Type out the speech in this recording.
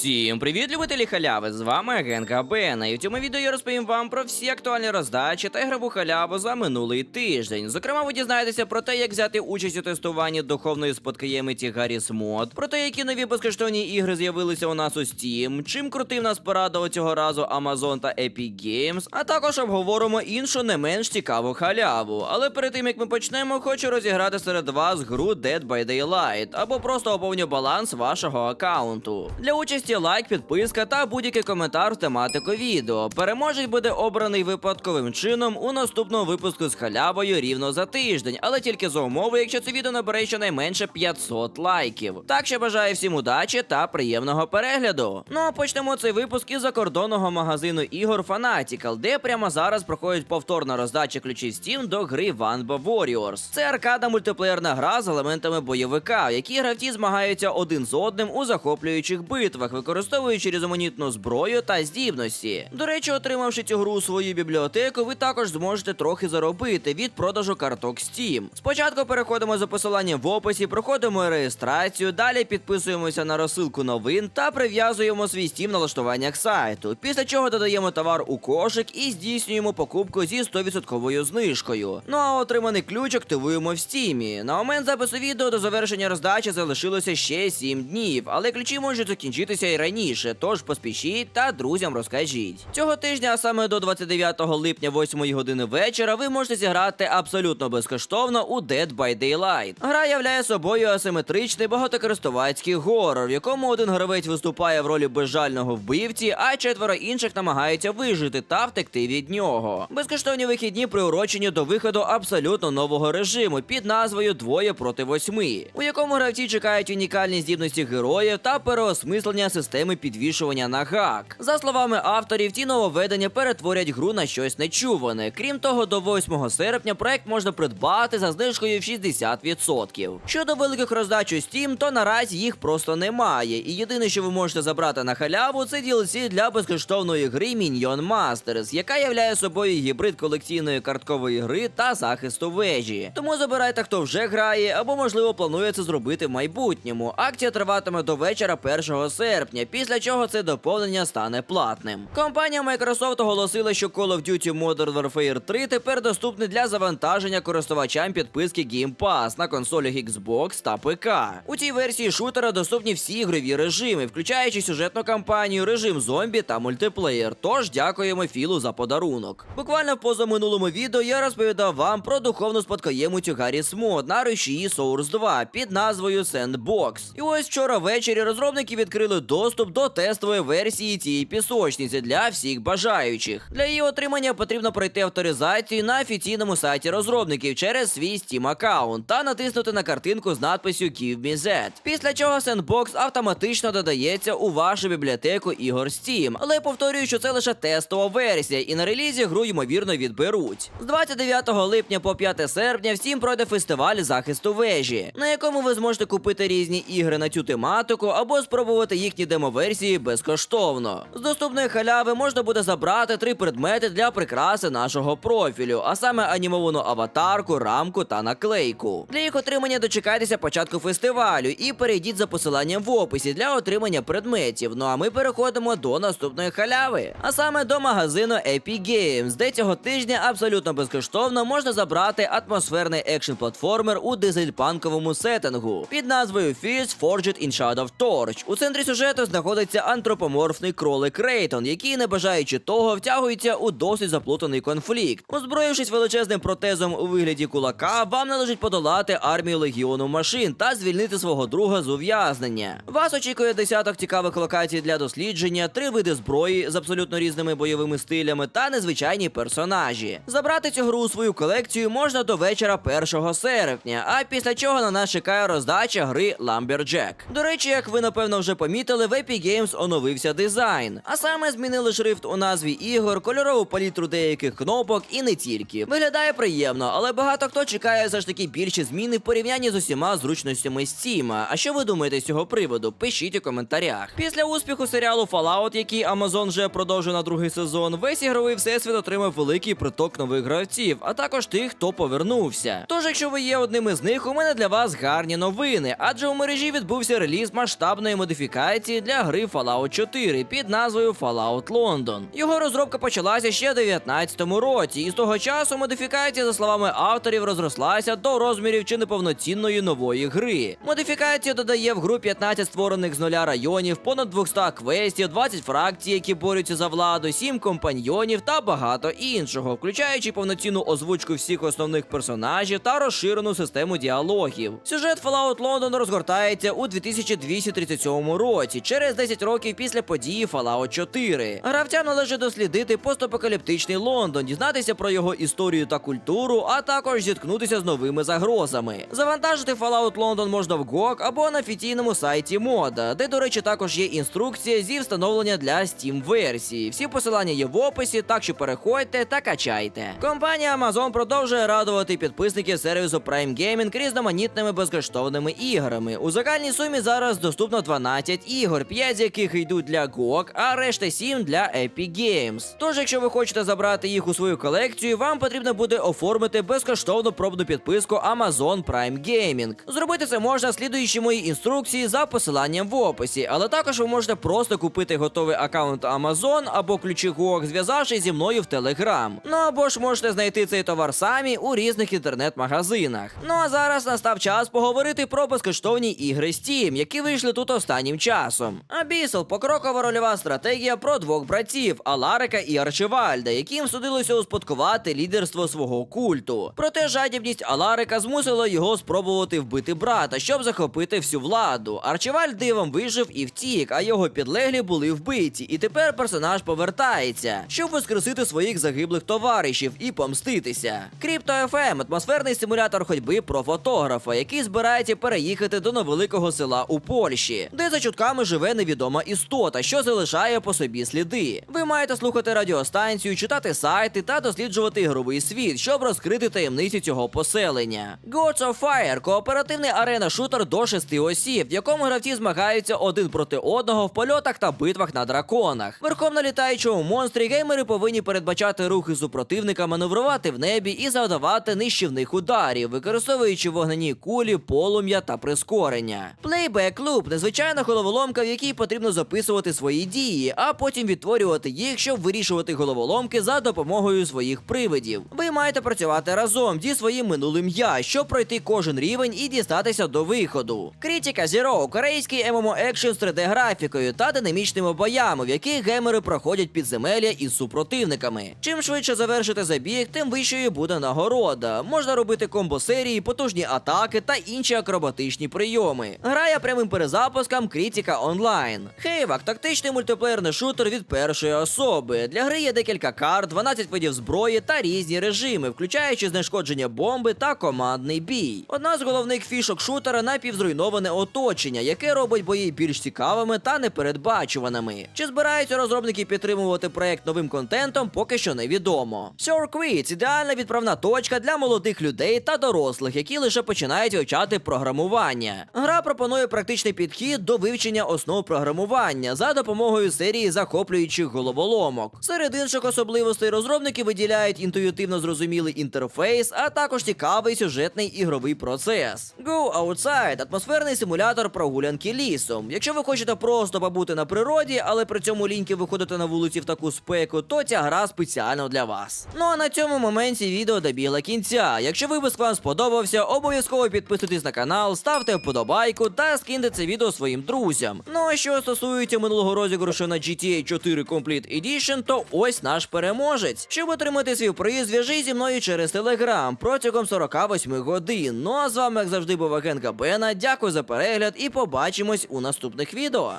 Усім привіт, любителі халяви! З вами Агенка Бена. І в цьому відео я розповім вам про всі актуальні роздачі та ігрову халяву за минулий тиждень. Зокрема, ви дізнаєтеся про те, як взяти участь у тестуванні духовної спадкоємиці Гарріс Мод, про те, які нові безкоштовні ігри з'явилися у нас у Steam, чим крутив нас порадив цього разу Amazon та Epic Games, а також обговоримо іншу не менш цікаву халяву. Але перед тим як ми почнемо, хочу розіграти серед вас гру Dead by Daylight або просто оповню баланс вашого аккаунту. Для участі лайк, підписка та будь-який коментар в тематику відео. Переможець буде обраний випадковим чином у наступному випуску з халявою рівно за тиждень, але тільки за умови, якщо це відео набере щонайменше 500 лайків. Так що бажаю всім удачі та приємного перегляду. Ну а почнемо цей випуск із закордонного магазину ігор Fanatical, де прямо зараз проходить повторна роздача ключів Steam до гри Vanba Warriors. Це аркада мультиплеєрна гра з елементами бойовика, в якій гравці змагаються один з одним у захоплюючих битвах, використовуючи різноманітну зброю та здібності. До речі, отримавши цю гру у свою бібліотеку, ви також зможете трохи заробити від продажу карток Steam. Спочатку переходимо за посиланням в описі, проходимо реєстрацію, далі підписуємося на розсилку новин та прив'язуємо свій Steam налаштуваннях сайту. Після чого додаємо товар у кошик і здійснюємо покупку зі 100% знижкою. Ну а отриманий ключ активуємо в Steam. На момент запису відео до завершення роздачі залишилося ще 7 днів, але ключі можуть закінчитися і раніше, тож поспішіть та друзям розкажіть. Цього тижня, а саме до 29 липня, 8 години вечора, ви можете зіграти абсолютно безкоштовно у Dead by Daylight. Гра являє собою асиметричний багатокористувацький горор, в якому один гравець виступає в ролі безжального вбивці, а четверо інших намагаються вижити та втекти від нього. Безкоштовні вихідні приурочені до виходу абсолютно нового режиму під назвою Двоє проти восьми, у якому гравці чекають унікальні здібності героїв та переосмислення системи підвішування на гак. За словами авторів, ті нововведення перетворять гру на щось нечуване. Крім того, до 8 серпня проект можна придбати за знижкою в 60%. Щодо великих роздач у Steam, то наразі їх просто немає. І єдине, що ви можете забрати на халяву, це DLC для безкоштовної гри Minion Masters, яка являє собою гібрид колекційної карткової гри та захисту вежі. Тому забирайте, хто вже грає, або можливо планує це зробити в майбутньому. Акція триватиме до вечора 1 серпня, після чого це доповнення стане платним. Компанія Microsoft оголосила, що Call of Duty Modern Warfare 3 тепер доступний для завантаження користувачам підписки Game Pass на консолях Xbox та ПК. У цій версії шутера доступні всі ігрові режими, включаючи сюжетну кампанію, режим зомбі та мультиплеєр. Тож дякуємо Філу за подарунок. Буквально в позаминулому відео я розповідав вам про духовну спадкоємицю Гарріс Мод на рушії Source 2 під назвою Sandbox. І ось вчора ввечері розробники відкрили доступ до тестової версії цієї пісочниці для всіх бажаючих. Для її отримання потрібно пройти авторизацію на офіційному сайті розробників через свій Steam аккаунт та натиснути на картинку з надписю Give me that. Після чого Sandbox автоматично додається у вашу бібліотеку ігор Steam. Але повторюю, що це лише тестова версія, і на релізі гру ймовірно відберуть. З 29 липня по 5 серпня всім пройде фестиваль захисту вежі, на якому ви зможете купити різні ігри на цю тематику або спробувати їхні демоверсії безкоштовно. З доступної халяви можна буде забрати три предмети для прикраси нашого профілю, а саме анімовану аватарку, рамку та наклейку. Для їх отримання дочекайтеся початку фестивалю і перейдіть за посиланням в описі для отримання предметів. Ну а ми переходимо до наступної халяви, а саме до магазину Epic Games, де цього тижня абсолютно безкоштовно можна забрати атмосферний екшн платформер у дизельпанковому сеттингу під назвою Fierce Forged in Shadow Torch. У центрі сюжету знаходиться антропоморфний кролик Рейтон, який, не бажаючи того, втягується у досить заплутаний конфлікт. Озброївшись величезним протезом у вигляді кулака, вам належить подолати армію легіону машин та звільнити свого друга з ув'язнення. Вас очікує десяток цікавих локацій для дослідження, три види зброї з абсолютно різними бойовими стилями та незвичайні персонажі. Забрати цю гру у свою колекцію можна до вечора 1 серпня, а після чого на нас чекає роздача гри Lumberjack. До речі, як ви напевно вже помітили, в Epic Games оновився дизайн. А саме змінили шрифт у назві ігор, кольорову палітру деяких кнопок і не тільки. Виглядає приємно, але багато хто чекає все ж таки більші зміни в порівнянні з усіма зручностями Steam. А що ви думаєте з цього приводу? Пишіть у коментарях. Після успіху серіалу Fallout, який Amazon вже продовжує на другий сезон, весь ігровий всесвіт отримав великий приток нових гравців, а також тих, хто повернувся. Тож, якщо ви є одним із них, у мене для вас гарні новини, адже у мережі відбувся реліз масштабної модифікації модифікації для гри Fallout 4 під назвою Fallout London. Його розробка почалася ще у 2019 році, і з того часу модифікація, за словами авторів, розрослася до розмірів чи неповноцінної нової гри. Модифікація додає в гру 15 створених з нуля районів, понад 200 квестів, 20 фракцій, які борються за владу, 7 компаньйонів та багато іншого, включаючи повноцінну озвучку всіх основних персонажів та розширену систему діалогів. Сюжет Fallout London розгортається у 2237 році, через 10 років після події Fallout 4. Гравцям належить дослідити постапокаліптичний Лондон, дізнатися про його історію та культуру, а також зіткнутися з новими загрозами. Завантажити Fallout London можна в GOG або на офіційному сайті мода, де, до речі, також є інструкція зі встановлення для Steam версії. Всі посилання є в описі, так що переходьте та качайте. Компанія Amazon продовжує радувати підписників сервісу Prime Gaming різноманітними безкоштовними іграми. У загальній сумі зараз доступно 12 ігор, 5 з яких йдуть для GOG, а решта 7 для Epic Games. Тож, якщо ви хочете забрати їх у свою колекцію, вам потрібно буде оформити безкоштовну пробну підписку Amazon Prime Gaming. Зробити це можна слідуючи моїй інструкції за посиланням в описі, але також ви можете просто купити готовий аккаунт Amazon або ключі GOG, зв'язавшись зі мною в Telegram. Ну або ж можете знайти цей товар самі у різних інтернет-магазинах. Ну а зараз настав час поговорити про безкоштовні ігри Steam, які вийшли тут останнім часом. Abyssal – покрокова рольова стратегія про двох братів Аларика і Арчевальда, яким судилося успадкувати лідерство свого культу. Проте жадібність Аларика змусила його спробувати вбити брата, щоб захопити всю владу. Арчевальд дивом вижив і втік, а його підлеглі були вбиті. І тепер персонаж повертається, щоб воскресити своїх загиблих товаришів і помститися. Crypto FM – атмосферний симулятор ходьби про фотографа, який збирається переїхати до невеликого села у Польщі, де за чутками живе невідома істота, що залишає по собі сліди. Ви маєте слухати радіостанцію, читати сайти та досліджувати ігровий світ, щоб розкрити таємниці цього поселення. Gods of Fire – кооперативний арена-шутер до шести осіб, в якому гравці змагаються один проти одного в польотах та битвах на драконах. Верхом на літаючому монстрі геймери повинні передбачати рухи супротивника, маневрувати в небі і завдавати нищівних ударів, використовуючи вогняні кулі, полум'я та прискорення. Playback Loop – незвичайна головоломка, в якій потрібно записувати свої дії, а потім відтворювати їх, щоб вирішувати головоломки за допомогою своїх привидів. Ви маєте працювати разом зі своїм минулим я, щоб пройти кожен рівень і дістатися до виходу. Критика Zero – корейський ММО екшен з 3D графікою та динамічними боями, в яких геймери проходять підземелля із супротивниками. Чим швидше завершити забіг, тим вищою буде нагорода. Можна робити комбо серії, потужні атаки та інші акробатичні прийоми. Грає прямим перезапуском Критика онлайн. Хейвак тактичний мультиплеєрний шутер від першої особи. Для гри є декілька карт, 12 видів зброї та різні режими, включаючи знешкодження бомби та командний бій. Одна з головних фішок шутера напівзруйноване оточення, яке робить бої більш цікавими та непередбачуваними. Чи збираються розробники підтримувати проект новим контентом, поки що невідомо. Circuits – ідеальна відправна точка для молодих людей та дорослих, які лише починають вивчати програмування. Гра пропонує практичний підхід до вивчення основ програмування за допомогою серії захоплюючих головоломок. Серед інших особливостей розробники виділяють інтуїтивно зрозумілий інтерфейс, а також цікавий сюжетний ігровий процес. Go Outside – атмосферний симулятор прогулянки лісом. Якщо ви хочете просто побути на природі, але при цьому ліньки виходити на вулиці в таку спеку, то ця гра спеціально для вас. Ну а на цьому моменті відео добігла кінця. Якщо випуск вам сподобався, обов'язково підписуйтесь на канал, ставте вподобайку та скиньте це відео своїм друзям. Ну а що стосується минулого розіграшу на GTA 4 Complete Edition, то ось наш переможець. Щоб отримати свій приз, зв'яжись зі мною через Telegram протягом 48 годин. Ну а з вами, як завжди, був агент Габена. Дякую за перегляд і побачимось у наступних відео.